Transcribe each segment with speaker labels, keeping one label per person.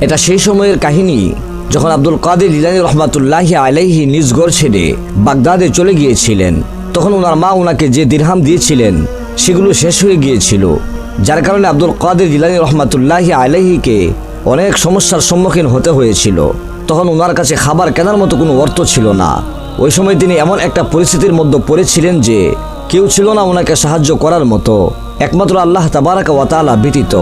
Speaker 1: এটা সেই সময়ের কাহিনী যখন আব্দুল কাদের ইলানি রহমাতুল্লাহি আলাইহি নিজ ঘর ছেড়ে বাগদাদে চলে গিয়েছিলেন, তখন ওনার মা ওনাকে যে দিরহাম দিয়েছিলেন, সেগুলো শেষ হয়ে গিয়েছিল। যার কারণে আব্দুল কাদের ইলানি রহমাতুল্লাহি আলাইহিকে অনেক সমস্যার সম্মুখীন হতে হয়েছিল। তখন ওনার কাছে খাবার কেনার মতো কোনো অর্থ ছিল না। ওই সময় তিনি এমন একটা পরিস্থিতির মধ্যে পড়েছিলেন যে কেউ ছিল না ওনাকে সাহায্য করার মতো। একমাত্র আল্লাহ তাবারাকা ওয়াতালা ব্যতীত।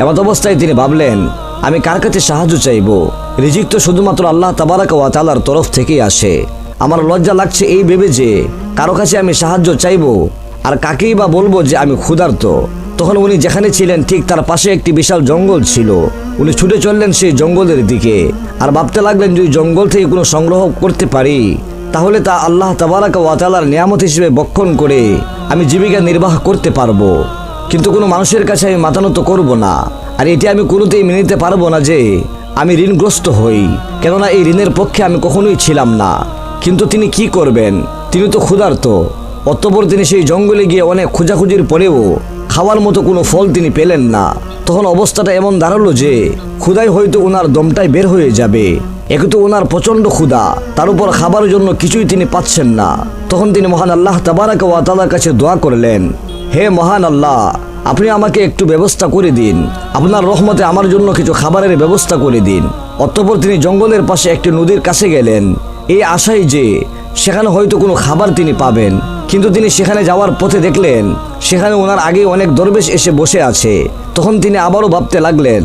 Speaker 1: এমত অবস্থায় তিনি ভাবলেন আমি কার কাছে সাহায্য চাইব? রিজিক তো শুধুমাত্র আল্লাহ তাবারাকা ওয়াতালার তরফ থেকেই আসে। আমার লজ্জা লাগছে এই ভেবে যে, কারও কাছে আমি সাহায্য চাইব আর কাকেই বা বলব যে আমি ক্ষুধার্ত। তখন উনি যেখানে ছিলেন, ঠিক তার পাশে একটি বিশাল জঙ্গল ছিল। উনি ছুটে চললেন সেই জঙ্গলের দিকে। আর ভাবতে লাগলেন যদি জঙ্গল থেকে কোনো সংগ্রহ করতে পারি। তাহলে তা আল্লাহ তাবারাকা ওয়াতালার নিয়ামত হিসেবে বক্ষণ করে আমি জীবিকা নির্বাহ করতে পারব। কিন্তু কোনো মানুষের কাছে আমি মাতানত করব না। আর এটি আমি কোনোতেই মেনে নিতে পারব না যে আমি ঋণগ্রস্ত হই। কেননা এই ঋণের পক্ষে আমি কখনোই ছিলাম না। কিন্তু তিনি কি করবেন? তিনি তো ক্ষুধার্ত। অতপর তিনি সেই জঙ্গলে গিয়ে অনেক খোঁজাখুঁজির পরেও খাওয়ার মতো কোনো ফল তিনি পেলেন না। তখন অবস্থাটা এমন দাঁড়াল যে ক্ষুধায় হয়তো ওনার দমটাই বের হয়ে যাবে। একে তো ওনার প্রচণ্ড ক্ষুধা, তার উপর খাবারের জন্য কিছুই তিনি পাচ্ছেন না। তখন তিনি মহান আল্লাহ তাবারাকা ওয়া তাআলার কাছে দোয়া করলেন, হে মহান আল্লাহ আপনি আমাকে একটু ব্যবস্থা করে দিন। আপনার রহমতে আমার জন্য কিছু খাবারের ব্যবস্থা করে দিন। অতঃপর তিনি জঙ্গলের পাশে একটি নদীর কাছে গেলেন। এই আশায় যে, সেখানে হয়তো কোনো খাবার তিনি পাবেন। কিন্তু তিনি সেখানে যাওয়ার পথে দেখলেন, সেখানে ওনার আগে অনেক দরবেশ এসে বসে আছে। তখন তিনি আবারও ভাবতে লাগলেন,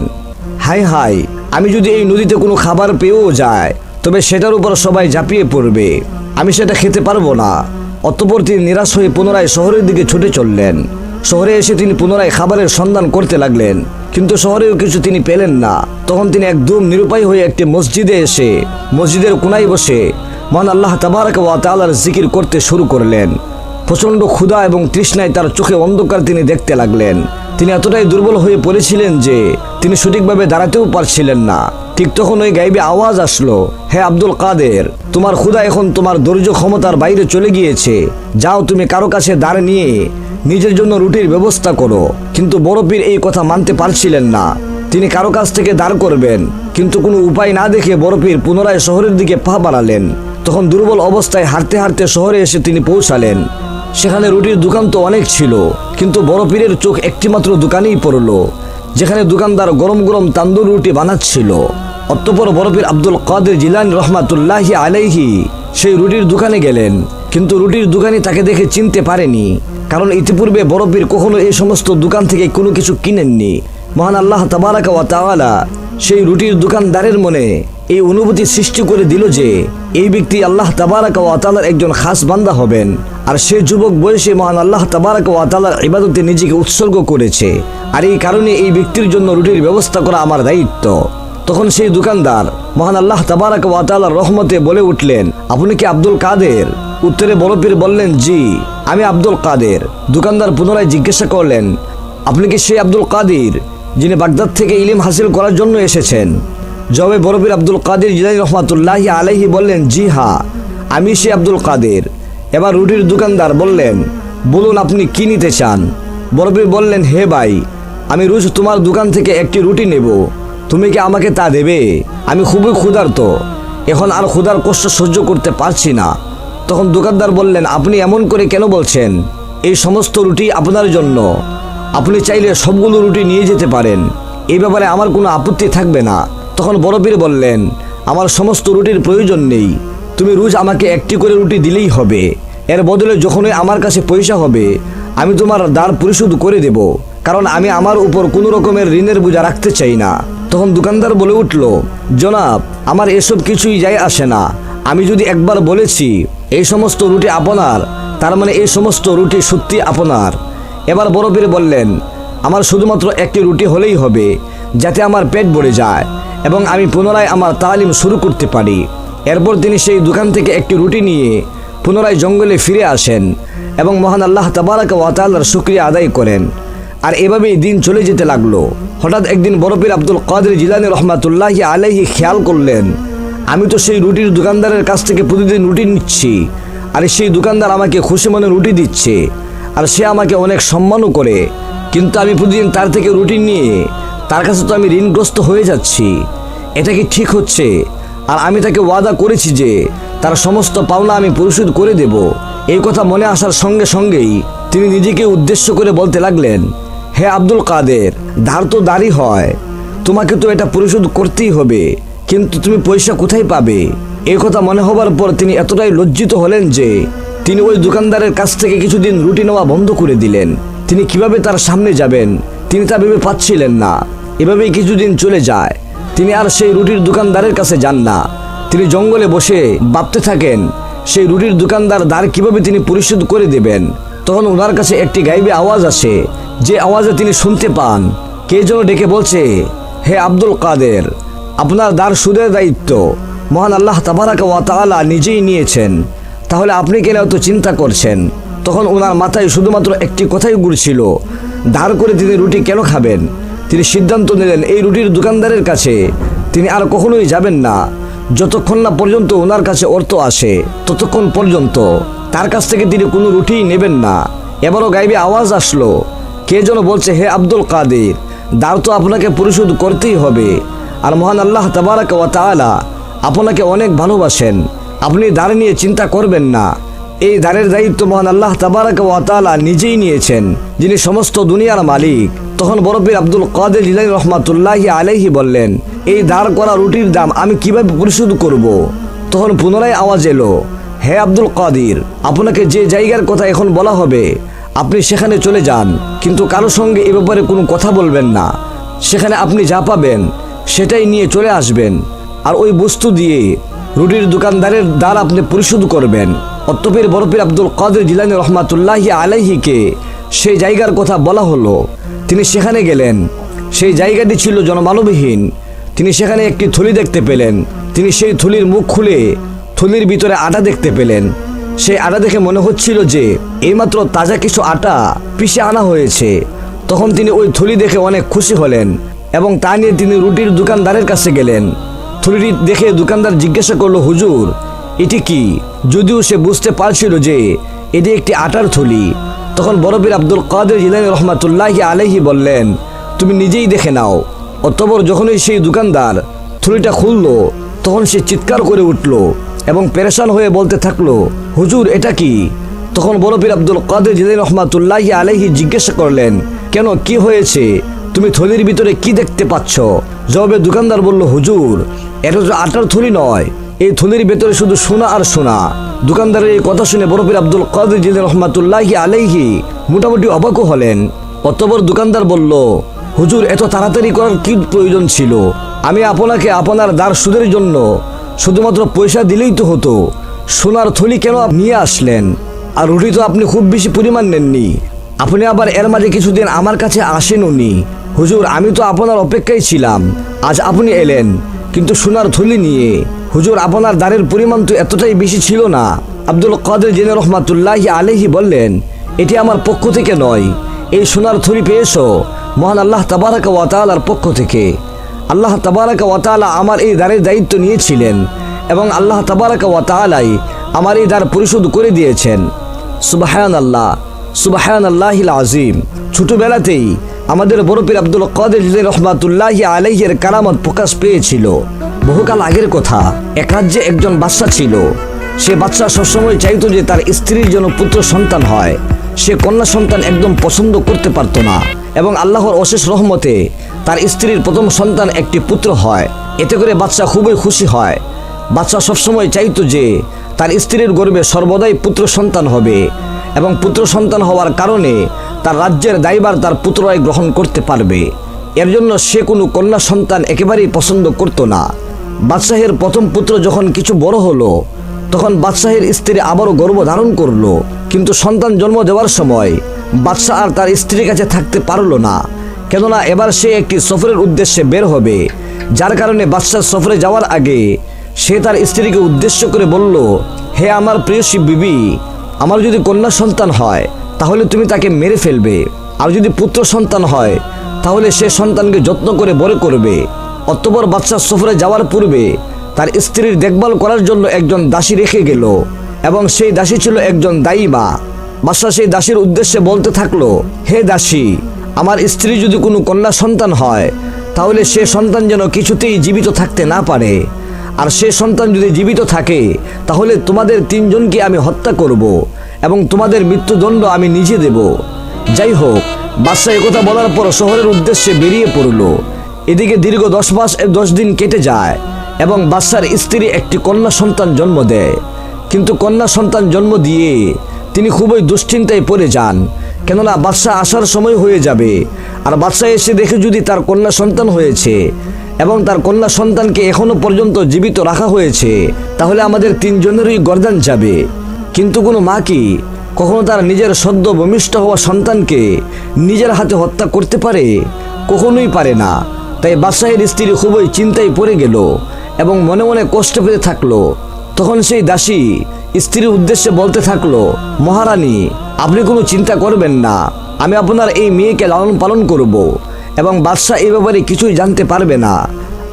Speaker 1: হাই হাই, আমি যদি এই নদীতে কোনো খাবার পেয়েও যায় তবে সেটার উপর সবাই ঝাঁপিয়ে পড়বে। আমি সেটা খেতে পারব না। অতঃপর তিনি নিরাশ হয়ে পুনরায় শহরের দিকে ছুটে চললেন। শহরে এসে তিনি পুনরায় খাবারের সন্ধান করতে লাগলেন। কিন্তু শহরেও কিছু তিনি পেলেন না। তখন তিনি একদম নিরুপায় হয়ে একটি মসজিদে এসে, মসজিদের কোনায় বসে মহান আল্লাহ তাবারক ওয়া তালার জিকির করতে শুরু করলেন। প্রচণ্ড ক্ষুধা এবং তৃষ্ণায় তার চোখে অন্ধকার তিনি দেখতে লাগলেন। তিনি এতটাই দুর্বল হয়ে পড়েছিলেন যে তিনি সঠিকভাবে দাঁড়াতেও পারছিলেন না। ঠিক তখন ওই গাইবে আওয়াজ আসলো, হে আব্দুল কাদের, তোমার ক্ষুধা এখন তোমার ধৈর্য ক্ষমতার বাইরে চলে গিয়েছে। যাও তুমি কারও কাছে দাঁড় নিয়ে নিজের জন্য রুটির ব্যবস্থা করো। কিন্তু বড় পীর এই কথা মানতে পারছিলেন না। তিনি কারও কাছ থেকে দাঁড় করবেন, কিন্তু কোনো উপায় না দেখে বড় পীর পুনরায় শহরের দিকে পা বাড়ালেন। তখন দুর্বল অবস্থায় হাঁটতে হাঁটতে শহরে এসে তিনি পৌঁছালেন। সেখানে রুটির দোকান তো অনেক ছিল, কিন্তু বড় পীরের চোখ একটিমাত্র দোকানেই পড়ল। যেখানে দোকানদার গরম গরম তান্দুর রুটি বানাচ্ছিল। অতঃপর বরফির আব্দুল কাদের জিলান রহমাতুল্লাহি আলাইহি সেই রুটির দোকানে গেলেন। কিন্তু রুটির দোকানি তাকে দেখে চিনতে পারেনি, কারণ ইতিপূর্বে বরফির কখনো এই সমস্ত দোকান থেকে কোনো কিছু কিনেননি। মহান আল্লাহ তাবারাকা ওয়া তাআলা সেই রুটির দোকানদারের মনে এই অনুভূতি সৃষ্টি করে দিল যে এই ব্যক্তি আল্লাহ তাবারাকা ওয়া তাআলার একজন খাস বান্দা হবেন। আর সে যুবক বয়সে মহান আল্লাহ তাবারাকা ওয়া তাআলার ইবাদতে নিজেকে উৎসর্গ করেছে। আর এই কারণে এই ব্যক্তির জন্য রুটির ব্যবস্থা করা আমার দায়িত্ব। তখন সেই দোকানদার মহান আল্লাহ তাবারাক ওয়া তাআলার রহমতে বলে উঠলেন, আপনি কি আব্দুল কাদের? উত্তরে বড়পীর বললেন, জি, আমি আব্দুল কাদের। দোকানদার পুনরায় জিজ্ঞাসা করলেন, আপনি কি সেই আব্দুল কাদির, যিনি বাগদাদ থেকে ইলিম হাসিল করার জন্য এসেছেন? জবে বড়পীর আব্দুল কাদের জিলানি রহমাতুল্লাহি আলাইহি বললেন, জি হা, আমি সে আব্দুল কাদের। এবার রুটির দোকানদার বললেন, বলুন আপনি কি নিতে চান? বড়পীর বললেন, হে ভাই, আমি রোজ তোমার দোকান থেকে একটি রুটি নেব। তুমি কি আমাকে তা দেবে? আমি খুবই ক্ষুধার্ত। এখন আর ক্ষুধার কষ্ট সহ্য করতে পারছি না। তখন দোকানদার বললেন, আপনি এমন করে কেন বলছেন? এই সমস্ত রুটি আপনার জন্য। আপনি চাইলে সবগুলো রুটি নিয়ে যেতে পারেন। এই ব্যাপারে আমার কোনো আপত্তি থাকবে না। তখন বড়পীর বললেন, আমার সমস্ত রুটির প্রয়োজন নেই। তুমি রোজ আমাকে একটি করে রুটি দিলেই হবে। এর বদলে যখনই আমার কাছে পয়সা হবে, আমি তোমার দ্বার পরিশোধ করে দেব, কারণ আমি আমার উপর কোনো রকমের ঋণের বোঝা রাখতে চাই না। তখন দোকানদার বলে উঠল, জনাব, আমার এসব কিছুই যায় আসে না। আমি যদি একবার বলেছি, এই সমস্ত রুটি আপনার, তার মানে এই সমস্ত রুটি সত্যি আপনার। এবার বড়পীর বললেন, আমার শুধুমাত্র একটি রুটি হলেই হবে, যাতে আমার পেট ভরে যায়। এবং আমি পুনরায় আমার তালিম শুরু করতে পারি। এরপর তিনি সেই দোকান থেকে একটি রুটি নিয়ে পুনরায় জঙ্গলে ফিরে আসেন এবং মহান আল্লাহ তাবারাকা ওয়াতাল্লার শুক্রিয়া আদায় করেন। আর এভাবেই দিন চলে যেতে লাগল। হঠাৎ একদিন বরফির আব্দুল কাদের জিলানি রহমাতুল্লাহি আলাইহি খেয়াল করলেন, আমি তো সেই রুটির দোকানদারের কাছ থেকে প্রতিদিন রুটি নিচ্ছি, আর সেই দোকানদার আমাকে খুশি মনে রুটি দিচ্ছে, আর সে আমাকে অনেক সম্মানও করে, কিন্তু আমি প্রতিদিন তার থেকে রুটি নিয়ে তার কাছে তো আমি ঋণগ্রস্ত হয়ে যাচ্ছি। এটা কি ঠিক হচ্ছে? আর আমি তাকে ওয়াদা করেছি যে, তার সমস্ত পাওনা আমি পরিশোধ করে দেব। এই কথা মনে আসার সঙ্গে সঙ্গেই তিনি নিজেকে উদ্দেশ্য করে বলতে লাগলেন, হে আব্দুল কাদের, ধার তো দাঁড়ি হয়। তোমাকে তো এটা পরিশোধ করতেই হবে, কিন্তু তুমি পয়সা কোথায় পাবে? এই কথা মনে হবার পর তিনি এতটাই লজ্জিত হলেন যে, তিনি ওই দোকানদারের কাছ থেকে কিছুদিন রুটি নেওয়া বন্ধ করে দিলেন। তিনি কীভাবে তার সামনে যাবেন, তিনি তা ভেবে পাচ্ছিলেন না। এভাবেই কিছুদিন চলে যায়। তিনি আর সেই রুটির দোকানদারের কাছে যান না। তিনি জঙ্গলে বসে ভাবতে থাকেন, সেই রুটির দোকানদার দ্বার কীভাবে তিনি পরিশোধ করে দেবেন? তখন ওনার কাছে একটি গাইবে আওয়াজ আসে, যে আওয়াজে তিনি শুনতে পান। কে যেন ডেকে বলছে, হে আব্দুল কাদের, আপনার দ্বার সুদের দায়িত্ব। মহান আল্লাহ তাবারাকা ওয়া তাআলা নিজেই নিয়েছেন। তাহলে আপনি কেন এত চিন্তা করছেন? তখন ওনার মাথায় শুধুমাত্র একটি কথাই ঘুরছিল ধার করে তিনি রুটি কেন খাবেন? তিনি সিদ্ধান্ত নিলেন, এই রুটির দোকানদারের কাছে তিনি আর কখনোই যাবেন না। যতক্ষণ না পর্যন্ত ওনার কাছে অর্থ আসে, ততক্ষণ পর্যন্ত তার কাছ থেকে তিনি কোনো রুটিই নেবেন না। এবারও গাইবে আওয়াজ আসলো, কে যেন বলছে, হে আব্দুল কাদের দার তো আপনাকে পরিশোধ করতেই হবে। আর মহান আল্লাহ তাবারাক ওয়া তাআলা আপনাকে অনেক ভালোবাসেন। আপনি দাঁড় নিয়ে চিন্তা করবেন না। এই দাঁড়ের দায়িত্ব মহান আল্লাহ তাবারাক ওয়া তাআলা নিজেই নিয়েছেন, যিনি সমস্ত দুনিয়ার মালিক। তখন বরফির আব্দুল কাদের জিলানি রহমাতুল্লাহি আলাইহি বললেন, এই দাঁড় করা রুটির দাম আমি কীভাবে পরিশোধ করব। তখন পুনরায় আওয়াজ এলো, হে আব্দুল কাদির, আপনাকে যে জায়গার কথা এখন বলা হবে, আপনি সেখানে চলে যান, কিন্তু কারও সঙ্গে এ ব্যাপারে কোনো কথা বলবেন না। সেখানে আপনি যা পাবেন, সেটাই নিয়ে চলে আসবেন। আর ওই বস্তু দিয়ে রুটির দোকানদারের দ্বার আপনি পরিশোধ করবেন। অত্যপের বরফের আব্দুল কাদের জিলানি রহমাতুল্লাহি আলাইহিকে সেই জায়গার কথা বলা হলো। তিনি সেখানে গেলেন। সেই জায়গাটি ছিল জনমানবহীন। তিনি সেখানে একটি থলি দেখতে পেলেন। তিনি সেই থলির মুখ খুলে থলির ভিতরে আটা দেখতে পেলেন। সেই আটা দেখে মনে হচ্ছিল যে, এইমাত্র তাজা কিছু আটা পিষে আনা হয়েছে। তখন তিনি ওই থলি দেখে অনেক খুশি হলেন এবং তা নিয়ে তিনি রুটির দোকানদারের কাছে গেলেন। থলিটি দেখে দোকানদার জিজ্ঞাসা করল, হুজুর এটি কি? যদিও সে বুঝতে পারছিল যে এটি একটি আটার থলি। তখন বরফির আব্দুল কাদের জিলানি রহমাতুল্লাহি আলাইহি বললেন, তুমি নিজেই দেখে নাও। অতপর যখনই সেই দোকানদার থলিটা খুললো, তখন সে চিৎকার করে উঠল এবং পেরেশান হয়ে বলতে থাকল, হুজুর, এটা কি? তখন বরফির আব্দুল কাদের জিলানি রহমাতুল্লাহি আলাইহি জিজ্ঞাসা করলেন, কেন, কি হয়েছে? তুমি থলির ভিতরে কি দেখতে পাচ্ছ? জবাবে দোকানদার বলল, হুজুর, এটা তো আটার থলি নয়। এই থলির ভেতরে শুধু সোনা আর সোনা। দোকানদারের এই কথা শুনে বরফির আব্দুল কাদের জিলানি রহমাতুল্লাহি আলাইহি মোটামুটি অবাকও হলেন। অতবর দোকানদার বলল, হুজুর, এত তাড়াতাড়ি করার কি প্রয়োজন ছিল? আমি আপনাকে আপনার দ্বার সুদের জন্য শুধুমাত্র পয়সা দিলেই তো হতো। সোনার থলি কেন নিয়ে আসলেন। আর রুটি তো আপনি খুব বেশি পরিমাণ নেননি। আপনি আবার এর মাঝে কিছুদিন আমার কাছে আসেন উনি হুজুর, আমি তো আপনার অপেক্ষায় ছিলাম। আজ আপনি এলেন, কিন্তু সোনার থলি নিয়ে হুজুর, আপনার দ্বারের পরিমাণ তো এতটাই বেশি ছিল না। আব্দুল কাদের জেনে রহমাতুল্লাহি আলহি বললেন, এটি আমার পক্ষ থেকে নয়। এই সোনার থলি পেয়েছ, মহান আল্লাহ তাবারাকা ওয়াতালার পক্ষ থেকে। আল্লাহ তাবারাকা ওয়াতালা আমার এই দ্বারের দায়িত্ব নিয়েছিলেন এবং আল্লাহ তাবারাকা ওয়াতালাই আমার এই দ্বার পরিশোধ করে দিয়েছেন। সুবাহান আল্লাহ সুবাহান আল্লাহিল আজিম ছোটবেলাতেই আমাদের বরফের আব্দুল কাদের রহমাতুল্লাহি আলাইহের কারামত প্রকাশ পেয়েছিল। বহুকাল আগের কথা। এক রাজ্যে একজন বাচ্চা ছিল। সে বাচ্চা সবসময় চাইতো যে তার স্ত্রীর জন্য পুত্র সন্তান হয়। সে কন্যা সন্তান একদম পছন্দ করতে পারতো না এবং আল্লাহর অশেষ রহমতে তার স্ত্রীর প্রথম সন্তান একটি পুত্র হয়। এতে করে বাচ্চা খুবই খুশি হয়। বাচ্চা সবসময় চাইতো যে তার স্ত্রীর গর্বে সর্বদাই পুত্র সন্তান হবে এবং পুত্র সন্তান হওয়ার কারণে তার রাজ্যের দায়বার তার পুত্ররাই গ্রহণ করতে পারবে। এর জন্য সে কোনো কন্যা সন্তান একেবারেই পছন্দ করত না। বাদশাহের প্রথম পুত্র যখন কিছু বড় হলো, তখন বাদশাহের স্ত্রী আবারও গর্ভ ধারণ করল। কিন্তু সন্তান জন্ম দেওয়ার সময় বাদশাহ আর তার স্ত্রীর কাছে থাকতে পারল না। কেননা এবার সে একটি সফরের উদ্দেশ্যে বের হবে। যার কারণে বাদশাহ সফরে যাওয়ার আগে সে তার স্ত্রীকে উদ্দেশ্য করে বলল, হে আমার প্রিয় শিব বিবি, আমার যদি কন্যা সন্তান হয়, তাহলে তুমি তাকে মেরে ফেলবে। আর যদি পুত্র সন্তান হয়, তাহলে সে সন্তানকে যত্ন করে বড় করবে। অতপর বাচ্চা সফরে যাওয়ার পূর্বে তার স্ত্রীর দেখভাল করার জন্য একজন দাসী রেখে গেল এবং সেই দাসী ছিল একজন দায়ী মা বাদশাহ সেই দাসীর উদ্দেশ্যে বলতে থাকল, হে দাসী, আমার স্ত্রী যদি কোনো কন্যা সন্তান হয়, তাহলে সে সন্তান যেন কিছুতেই জীবিত থাকতে না পারে। আর সে সন্তান যদি জীবিত থাকে, তাহলে তোমাদের তিনজনকে আমি হত্যা করব এবং তোমাদের মৃত্যুদণ্ড আমি নিজে দেব। যাই হোক, বাদশাহ একথা বলার পর শহরের উদ্দেশ্যে বেরিয়ে পড়ল। এদিকে দীর্ঘ দশ মাস দশ দিন কেটে যায় এবং বাদশার স্ত্রী একটি কন্যা সন্তান জন্ম দেয়। কিন্তু কন্যা সন্তান জন্ম দিয়ে তিনি খুবই দুশ্চিন্তায় পড়ে যান, কেননা বাদশাহ আসার সময় হয়ে যাবে। আর বাদশাহ এসে দেখে যদি তার কন্যা সন্তান হয়েছে এবং তার কন্যা সন্তানকে এখনও পর্যন্ত জীবিত রাখা হয়েছে, তাহলে আমাদের তিনজনেরই গর্দান যাবে। কিন্তু কোনো মা কি কখনো তার নিজের সদ্য ভূমিষ্ঠ হওয়া সন্তানকে নিজের হাতে হত্যা করতে পারে? কখনোই পারে না। তাই বাদশাহের স্ত্রী খুবই চিন্তায় পড়ে গেল এবং মনে মনে কষ্ট পেতে থাকল। তখন সেই দাসী স্ত্রীর উদ্দেশ্যে বলতে থাকল, মহারানী, আপনি কোনো চিন্তা করবেন না। আমি আপনার এই মেয়েকে লালন পালন করব এবং বাদশাহ এই ব্যাপারে কিছুই জানতে পারবে না।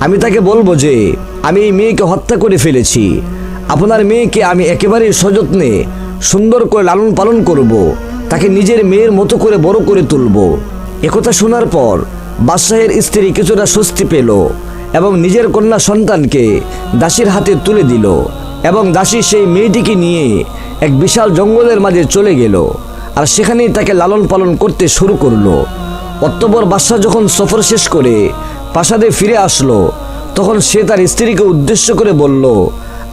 Speaker 1: আমি তাকে বলব যে, আমি এই মেয়েকে হত্যা করে ফেলেছি। আপনার মেয়েকে আমি একেবারেই সযত্নে সুন্দর করে লালন পালন করব। তাকে নিজের মেয়ের মতো করে বড় করে তুলব। একথা শোনার পর বাদশাহের স্ত্রী কিছুটা স্বস্তি পেল এবং নিজের কন্যা সন্তানকে দাসীর হাতে তুলে দিল এবং দাসী সেই মেয়েটিকে নিয়ে এক বিশাল জঙ্গলের মাঝে চলে গেল। আর সেখানেই তাকে লালন পালন করতে শুরু করল। অত্তবর বাদশাহ যখন সফর শেষ করে প্রাসাদে ফিরে আসলো, তখন সে তার স্ত্রীকে উদ্দেশ্য করে বলল,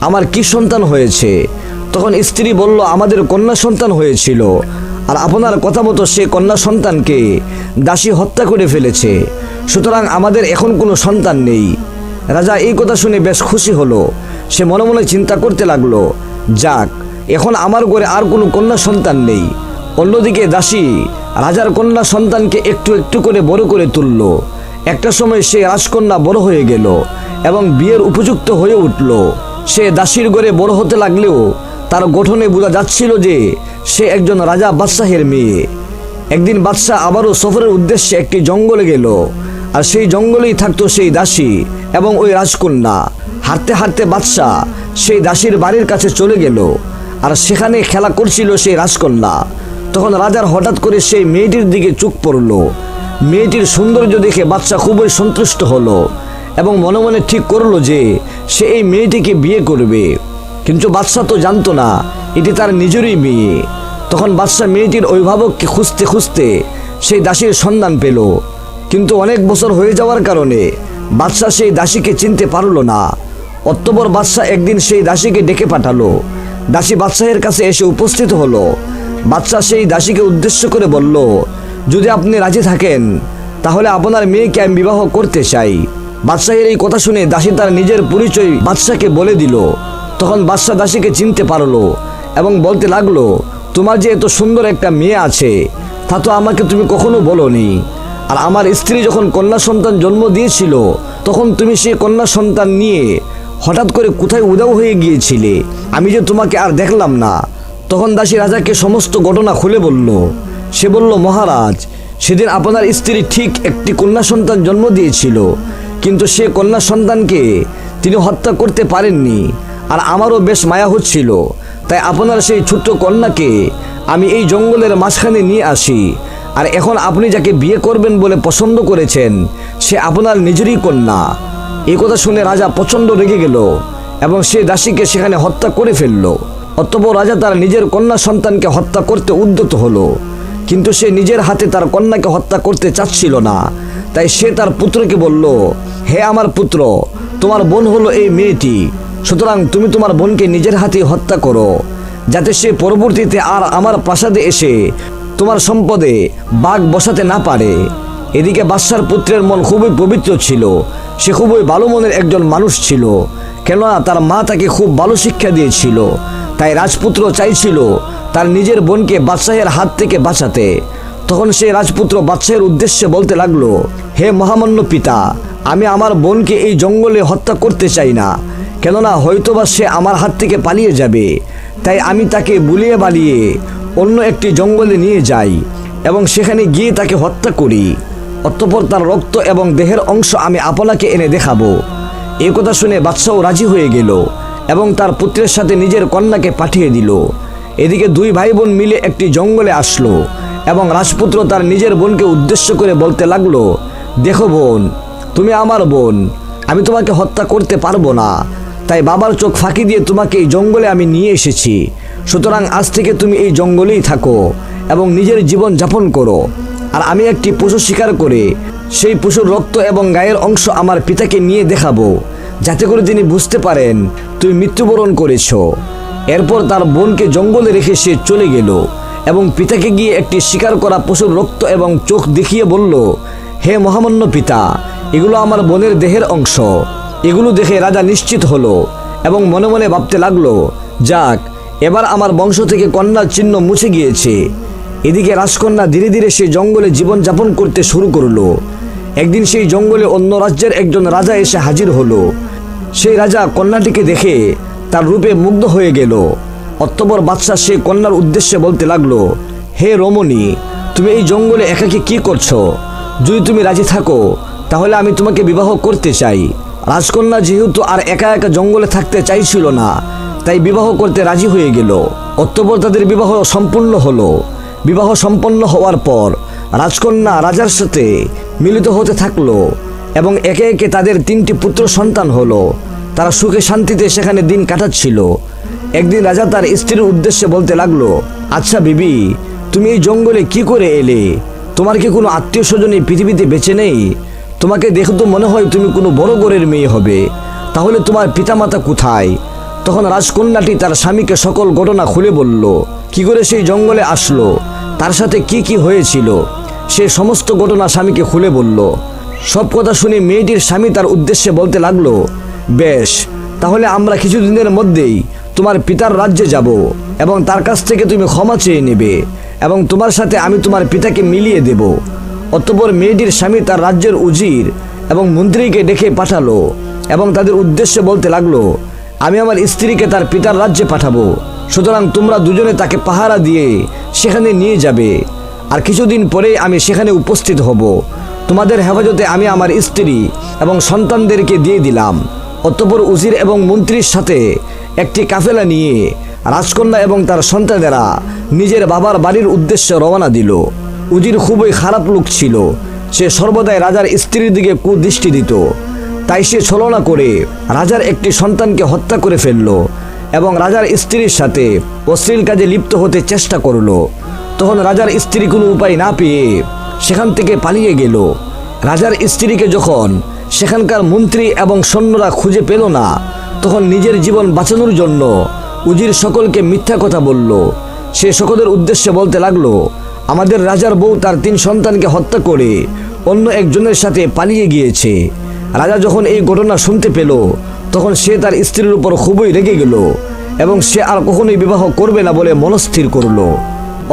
Speaker 1: আমার কি সন্তান হয়েছে? তখন স্ত্রী বলল, আমাদের কন্যা সন্তান হয়েছিল। আর আপনার কথা মতো সে কন্যা সন্তানকে দাসী হত্যা করে ফেলেছে। সুতরাং আমাদের এখন কোনো সন্তান নেই। রাজা এই কথা শুনে বেশ খুশি হলো। সে মনে মনে চিন্তা করতে লাগল, যাক, এখন আমার ঘরে আর কোনো কন্যা সন্তান নেই। অন্যদিকে দাসী রাজার কন্যা সন্তানকে একটু একটু করে বড় করে তুলল। একটা সময় সে রাজকন্যা বড় হয়ে গেল এবং বিয়ের উপযুক্ত হয়ে উঠল। সে দাসীর ঘরে বড় হতে লাগলেও তার গঠনে বোঝা যাচ্ছিল যে সে একজন রাজা বাদশাহের মেয়ে। একদিন বাদশাহ আবারও সফরের উদ্দেশ্যে একটি জঙ্গলে গেল। আর সেই জঙ্গলেই থাকতো সেই দাসী এবং ওই রাজকন্যা। হাঁটতে হাঁটতে বাদশাহ সেই দাসীর বাড়ির কাছে চলে গেল। আর সেখানে খেলা করছিল সেই রাজকন্যা। তখন রাজার হঠাৎ করে সেই মেয়েটির দিকে চোখ পড়ল। মেয়েটির সৌন্দর্য দেখে বাদশাহ খুবই সন্তুষ্ট হলো এবং মনে মনে ঠিক করল যে সে এই মেয়েটিকে বিয়ে করবে। কিন্তু বাদশাহ তো জানতো না এটি তার নিজেরই মেয়ে। তখন বাদশাহ মেয়েটির অভিভাবককে খুঁজতে খুঁজতে সেই দাসীর সন্ধান পেল। কিন্তু অনেক বছর হয়ে যাওয়ার কারণে বাদশাহ সেই দাসীকে চিনতে পারল না। অত্তবর বাদশাহ একদিন সেই দাসীকে ডেকে পাঠালো। দাসী বাদশাহের কাছে এসে উপস্থিত হলো। বাদশাহ সেই দাসীকে উদ্দেশ্য করে বলল, যদি আপনি রাজি থাকেন, তাহলে আপনার মেয়েকে আমি বিবাহ করতে চাই। বাদশাহের এই কথা শুনে দাসী তার নিজের পরিচয় বাদশাকে বলে দিল। তখন বাদশাহ দাসীকে চিনতে পারল। এবং বলতে লাগল, তোমার যে এত সুন্দর একটা মেয়ে আছে, তা তো আমাকে তুমি কখনো বলনি। আর আমার স্ত্রী যখন কন্যা সন্তান জন্ম দিয়েছিল, তখন তুমি সেই কন্যা সন্তান নিয়ে হঠাৎ করে কোথায় উদাও হয়ে গিয়েছিলে? আমি যে তোমাকে আর দেখলাম না। তখন দাসী রাজাকে সমস্ত ঘটনা খুলে বলল, সে বলল, মহারাজ, সেদিন আপনার স্ত্রী ঠিক একটি কন্যা সন্তান জন্ম দিয়েছিল, কিন্তু সে কন্যা সন্তানকে তিনি হত্যা করতে পারেননি, আর আমারও বেশ মায়া হচ্ছিল। তাই আপনার সেই ছোট্ট কন্যাকে আমি এই জঙ্গলের মাঝখানে নিয়ে আসি। আর এখন আপনি যাকে বিয়ে করবেন বলে পছন্দ করেছেন, সে আপনার নিজেরই কন্যা। এই কথা শুনে রাজা প্রচণ্ড রেগে গেল এবং সে দাসীকে সেখানে হত্যা করে ফেলল। অতপর রাজা তার নিজের কন্যা সন্তানকে হত্যা করতে উদ্যত হলো। কিন্তু সে নিজের হাতে তার কন্যাকে হত্যা করতে চাচ্ছিল না। তাই সে তার পুত্রকে বলল, হে আমার পুত্র, তোমার বোন হলো এই মেয়েটি। সুতরাং তুমি তোমার বোনকে নিজের হাতে হত্যা করো, যাতে সে পরবর্তীতে আর আমার প্রাসাদে এসে তোমার সম্পদে বাঘ বসাতে না পারে। এদিকে বাদশার পুত্রের মন খুবই পবিত্র ছিল, সে খুবই ভালো মনের একজন মানুষ ছিল, কেননা তার মা তাকে খুব ভালো শিক্ষা দিয়েছিল। তাই রাজপুত্র চাইছিল তার নিজের বোনকে বাদশাহের হাত থেকে বাঁচাতে। তখন সে রাজপুত্র বাদশাহের উদ্দেশ্যে বলতে লাগল, হে মহামান্য পিতা, আমি আমার বোনকে এই জঙ্গলে হত্যা করতে চাই না। কেননা হয়তোবা সে আমার হাত থেকে পালিয়ে যাবে। তাই আমি তাকে বুলিয়ে বালিয়ে অন্য একটি জঙ্গলে নিয়ে যাই এবং সেখানে গিয়ে তাকে হত্যা করি। অতঃপর তার রক্ত এবং দেহের অংশ আমি আপনাকে এনে দেখাবো। এই কথা শুনে বাদশাও রাজি হয়ে গেল এবং তার পুত্রের সাথে নিজের কন্যাকে পাঠিয়ে দিল। এদিকে দুই ভাই বোন মিলে একটি জঙ্গলে আসলো এবং রাজপুত্র তার নিজের বোনকে উদ্দেশ্য করে বলতে লাগল, দেখো বোন, তুমি আমার বোন, আমি তোমাকে হত্যা করতে পারব না। তাই বাবার চোখ ফাঁকি দিয়ে তোমাকে এই জঙ্গলে আমি নিয়ে এসেছি। সুতরাং আজ থেকে তুমি এই জঙ্গলেই থাকো এবং নিজের জীবন যাপন করো। আর আমি একটি পশু শিকার করে সেই পশুর রক্ত এবং গায়ের অংশ আমার পিতাকে নিয়ে দেখাবো, যাতে করে তিনি বুঝতে পারেন তুমি মৃত্যুবরণ করেছ। এরপর তার বোনকে জঙ্গলে রেখে সে চলে গেল এবং পিতাকে গিয়ে একটি শিকার করা পশুর রক্ত এবং চোখ দেখিয়ে বলল, হে মহামান্য পিতা, এগুলো আমার বোনের দেহের অংশ। এগুলো দেখে রাজা নিশ্চিত হলো এবং মনে মনে ভাবতে লাগল, যাক, এবার আমার বংশ থেকে কন্যার চিহ্ন মুছে গিয়েছে। এদিকে রাজকন্যা ধীরে ধীরে সে জঙ্গলে জীবনযাপন করতে শুরু করল। একদিন সেই জঙ্গলে অন্য রাজ্যের একজন রাজা এসে হাজির হলো। সেই রাজা কন্যাটিকে দেখে তার রূপে মুগ্ধ হয়ে গেল। অত্তবর বাদশাহ সে কন্যার উদ্দেশ্যে বলতে লাগল, হে রমণী, তুমি এই জঙ্গলে একাকি কি করছ? যদি তুমি রাজি থাকো, তাহলে আমি তোমাকে বিবাহ করতে চাই। রাজকন্যা যেহেতু আর একা একা জঙ্গলে থাকতে চাইছিল না, তাই বিবাহ করতে রাজি হয়ে গেল। অত্তবর তাদের বিবাহ সম্পূর্ণ হলো। বিবাহ সম্পন্ন হওয়ার পর রাজকন্যা রাজার সাথে মিলিত হতে থাকল এবং একে একে তাদের তিনটি পুত্র সন্তান হলো। তারা সুখে শান্তিতে সেখানে দিন কাটাচ্ছিল। একদিন রাজা তার স্ত্রীর উদ্দেশ্যে বলতে লাগল আচ্ছা বিবি, তুমি এই জঙ্গলে কি করে এলে? তোমার কি কোনো আত্মীয় স্বজন এই পৃথিবীতে বেঁচে নেই? তোমাকে দেখে তো মনে হয় তুমি কোনো বড় ঘরের মেয়ে হবে। তাহলে তোমার পিতামাতা কোথায়? তখন রাজকন্যাটি তার স্বামীকে সকল ঘটনা খুলে বলল, কি করে সেই জঙ্গলে আসলো? তার সাথে কি কি হয়েছিল? সে সমস্ত ঘটনা স্বামীকে খুলে বলল। সব কথা শুনে মেয়েটির স্বামী তার উদ্দেশ্যে বলতে লাগল, বেশ, তাহলে আমরা কিছুদিনের মধ্যেই তোমার পিতার রাজ্যে যাব এবং তার কাছ থেকে তুমি ক্ষমা চেয়ে নেবে এবং তোমার সাথে আমি তোমার পিতাকে মিলিয়ে দেব। অতঃপর মেয়েটির স্বামী তার রাজ্যের উজির এবং মন্ত্রীকে ডেকে পাঠালো এবং তাদের উদ্দেশ্যে বলতে লাগল, আমি আমার স্ত্রীকে তার পিতার রাজ্যে পাঠাবো। সুতরাং তোমরা দুজনে তাকে পাহারা দিয়ে সেখানে নিয়ে যাবে। আর কিছুদিন পরেই আমি সেখানে উপস্থিত হব। তোমাদের হেফাজতে আমি আমার স্ত্রী এবং সন্তানদেরকে দিয়ে দিলাম। অতঃপর উজির এবং মন্ত্রীর সাথে একটি কাফেলা নিয়ে রাজকন্যা এবং তার সন্তানেরা নিজের বাবার বাড়ির উদ্দেশ্যে রওনা দিল। উজির খুবই খারাপ লোক ছিল। সে সর্বদাই রাজার স্ত্রীর দিকে কুদৃষ্টি দিত। তাই সে ছলনা করে রাজার একটি সন্তানকে হত্যা করে ফেলল এবং রাজার স্ত্রীর সাথে অশ্লীল কাজে লিপ্ত হতে চেষ্টা করল। তখন রাজার স্ত্রী কোনো উপায় না পেয়ে সেখান থেকে পালিয়ে গেল। রাজার স্ত্রীকে যখন সেখানকার মন্ত্রী এবং সৈন্যরা খুঁজে পেল না, তখন নিজের জীবন বাঁচানোর জন্য উজির সকলকে মিথ্যা কথা বলল। সে সকলের উদ্দেশ্যে বলতে লাগল আমাদের রাজার বউ তার তিন সন্তানকে হত্যা করে অন্য একজনের সাথে পালিয়ে গিয়েছে। রাজা যখন এই ঘটনা শুনতে পেল, তখন সে তার স্ত্রীর উপর খুবই রেগে গেল এবং সে আর কখনোই বিবাহ করবে না বলে মনস্থির করল।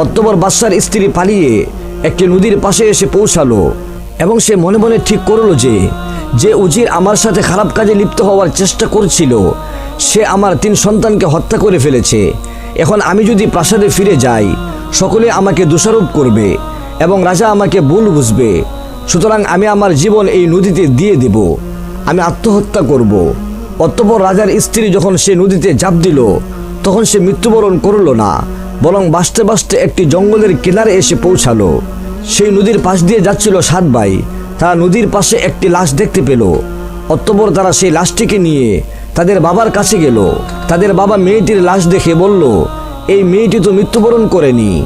Speaker 1: অত্তবর বাদশার স্ত্রী পালিয়ে একটি নদীর পাশে এসে পৌঁছালো এবং সে মনে মনে ঠিক করল যে যে উজির আমার সাথে খারাপ কাজে লিপ্ত হওয়ার চেষ্টা করছিল, সে আমার তিন সন্তানকে হত্যা করে ফেলেছে। এখন আমি যদি প্রাসাদে ফিরে যাই সকলে আমাকে দোষারোপ করবে এবং রাজা আমাকে ভুল বুঝবে। সুতরাং আমি আমার জীবন এই নদীতে দিয়ে দেব। আমি আত্মহত্যা করব। অতঃপর রাজার স্ত্রী যখন সে নদীতে ঝাঁপ দিল, তখন সে মৃত্যুবরণ করল না, বরং বাঁচতে বাঁচতে একটি জঙ্গলের কিনারে এসে পৌঁছালো। সেই নদীর পাশ দিয়ে যাচ্ছিল সাত ভাই। তারা নদীর পাশে একটি লাশ দেখতে পেল। অতঃপর তারা সেই লাশটিকে নিয়ে তাদের বাবার কাছে গেল। তাদের বাবা মেয়েটির লাশ দেখে বলল এই মেয়েটি তো মৃত্যুবরণ করেনি।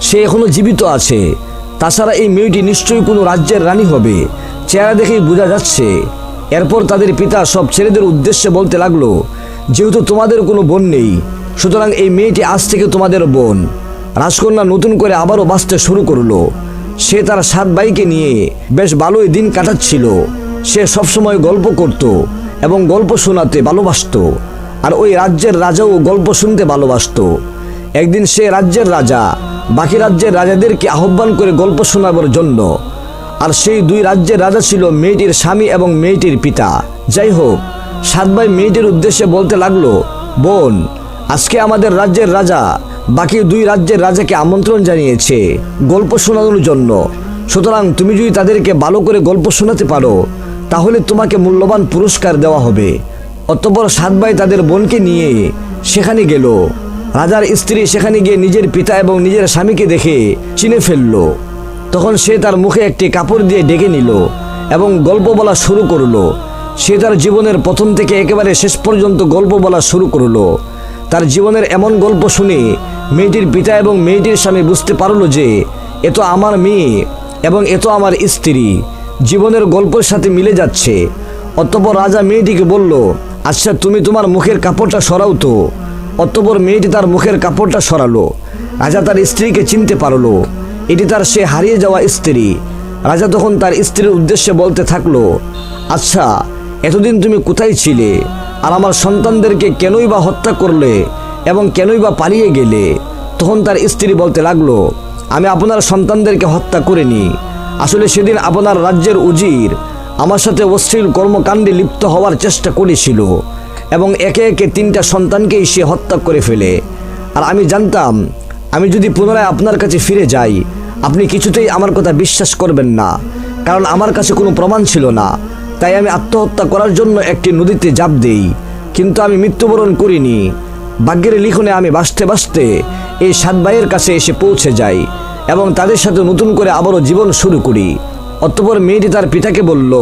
Speaker 1: সে এখনও জীবিত আছে। তাছাড়া এই মেয়েটি নিশ্চয়ই কোনো রাজ্যের রানী হবে। চেহারা দেখেই বোঝা যাচ্ছে। এরপর তাদের পিতা সব ছেলেদের উদ্দেশ্যে বলতে লাগল, যেহেতু তোমাদের কোনো বোন নেই, সুতরাং এই মেয়েটি আজ থেকে তোমাদের বোন। রাজকন্যা নতুন করে আবারও বাঁচতে শুরু করল। সে তার সাত ভাইকে নিয়ে বেশ ভালোই দিন কাটাচ্ছিল। সে সবসময় গল্প করত এবং গল্প শোনাতে ভালোবাসতো। আর ওই রাজ্যের রাজাও গল্প শুনতে ভালোবাসতো। একদিন সে রাজ্যের রাজা, বাকি রাজ্যের রাজাদেরকে আহ্বান করে গল্প শোনাবার জন্য। আর সেই দুই রাজ্যের রাজা ছিল মেয়েটির স্বামী এবং মেয়েটির পিতা। যাই হোক, সাত ভাই মেয়েটির উদ্দেশ্যে বলতে লাগল, বোন, আজকে আমাদের রাজ্যের রাজা, বাকি দুই রাজ্যের রাজাকে আমন্ত্রণ জানিয়েছে গল্প শোনানোর জন্য। সুতরাং তুমি যদি তাদেরকে ভালো করে গল্প শোনাতে পারো, তাহলে তোমাকে মূল্যবান পুরস্কার দেওয়া হবে। অতঃপর সাত ভাই তাদের বোনকে নিয়ে সেখানে গেল। রাজার স্ত্রী সেখানে গিয়ে নিজের পিতা এবং নিজের স্বামীকে দেখে চিনে ফেলল। তখন সে তার মুখে একটি কাপড় দিয়ে ডেকে নিল এবং গল্প বলা শুরু করল। সে তার জীবনের প্রথম থেকে একেবারে শেষ পর্যন্ত গল্প বলা শুরু করল। তার জীবনের এমন গল্প শুনে মেয়েটির পিতা এবং মেয়েটির স্বামী বুঝতে পারল যে, এ তো আমার মেয়ে এবং এ তো আমার স্ত্রী। জীবনের গল্পের সাথে মিলে যাচ্ছে। অতঃপর রাজা মেয়েটিকে বলল আচ্ছা তুমি তোমার মুখের কাপড়টা সরাও তো। অতঃপর মেয়েটি তার মুখের কাপড়টা সরালো। রাজা তার স্ত্রীকে চিনতে পারল। এটি তার সে হারিয়ে যাওয়া স্ত্রী। রাজা তখন তার স্ত্রীর উদ্দেশ্যে বলতে থাকল আচ্ছা এতদিন তুমি কোথায় ছিলে? আর আমার সন্তানদেরকে কেনই বা হত্যা করলে এবং কেনই বা পালিয়ে গেলে? তখন তার স্ত্রী বলতে লাগল, আমি আপনার সন্তানদেরকে হত্যা করিনি। আসলে সেদিন আপনার রাজ্যের উজির আমার সাথে অশ্লীল কর্মকাণ্ডে লিপ্ত হওয়ার চেষ্টা করেছিল। এবং একে একে তিনটা সন্তানকেই সে হত্যা করে ফেলে। আর আমি জানতাম, আমি যদি পুনরায় আপনার কাছে ফিরে যাই, আপনি কিছুতেই আমার কথা বিশ্বাস করবেন না, কারণ আমার কাছে কোনো প্রমাণ ছিল না। তাই আমি আত্মহত্যা করার জন্য একটি নদীতে জাপ দেই, কিন্তু আমি মৃত্যুবরণ করিনি। ভাগ্যের লিখনে আমি বাঁচতে বাঁচতে এই সাত ভাইয়ের কাছে এসে পৌঁছে যাই এবং তাদের সাথে নতুন করে আবারও জীবন শুরু করি। অতঃপর মেয়েটি তার পিতাকে বলল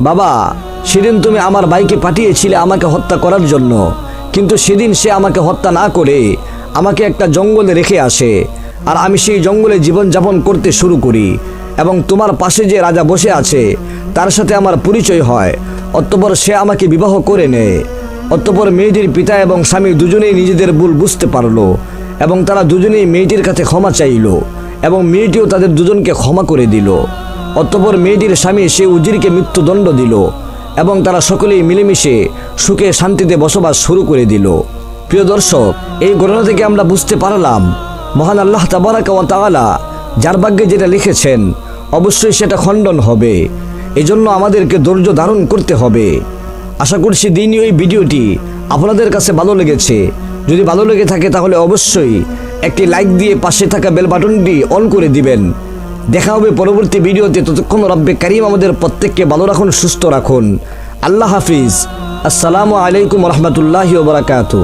Speaker 1: বাবা, সেদিন তুমি আমার ভাইকে পাঠিয়েছিলে আমাকে হত্যা করার জন্য। কিন্তু সেদিন সে আমাকে হত্যা না করে আমাকে একটা জঙ্গলে রেখে আসে। আর আমি সেই জঙ্গলে জীবনযাপন করতে শুরু করি। এবং তোমার পাশে যে রাজা বসে আছে, তার সাথে আমার পরিচয় হয়। অতঃপর সে আমাকে বিবাহ করে নেয়। অতঃপর মেয়েটির পিতা এবং স্বামী দুজনেই নিজেদের ভুল বুঝতে পারল এবং তারা দুজনেই মেয়েটির কাছে ক্ষমা চাইল এবং মেয়েটিও তাদের দুজনকে ক্ষমা করে দিল। অতঃপর মেয়েটির স্বামী সে উজিরকে মৃত্যুদণ্ড দিল এবং তারা সকলেই মিলেমিশে সুখে শান্তিতে বসবাস শুরু করে দিল। প্রিয় দর্শক, এই ঘটনা থেকে আমরা বুঝতে পারলাম, মহান আল্লাহ তাবারাকা ওয়া যার ভাগ্যে যেটা লিখেছেন, অবশ্যই সেটা খণ্ডন হবে। এজন্য আমাদেরকে ধৈর্য ধারণ করতে হবে। আশা করছি দিনই ওই ভিডিওটি আপনাদের কাছে ভালো লেগেছে। যদি ভালো লেগে থাকে তাহলে অবশ্যই একটি লাইক দিয়ে পাশে থাকা বেল বাটনটি অন করে দিবেন। দেখা হবে পরবর্তী ভিডিওতে। ততক্ষণ রব্বে কারিম আমাদের প্রত্যেককে ভালো রাখুন, সুস্থ রাখুন। আল্লাহ হাফিজ। আসসালামু আলাইকুম রহমতুল্লাহ ওবরাকাতু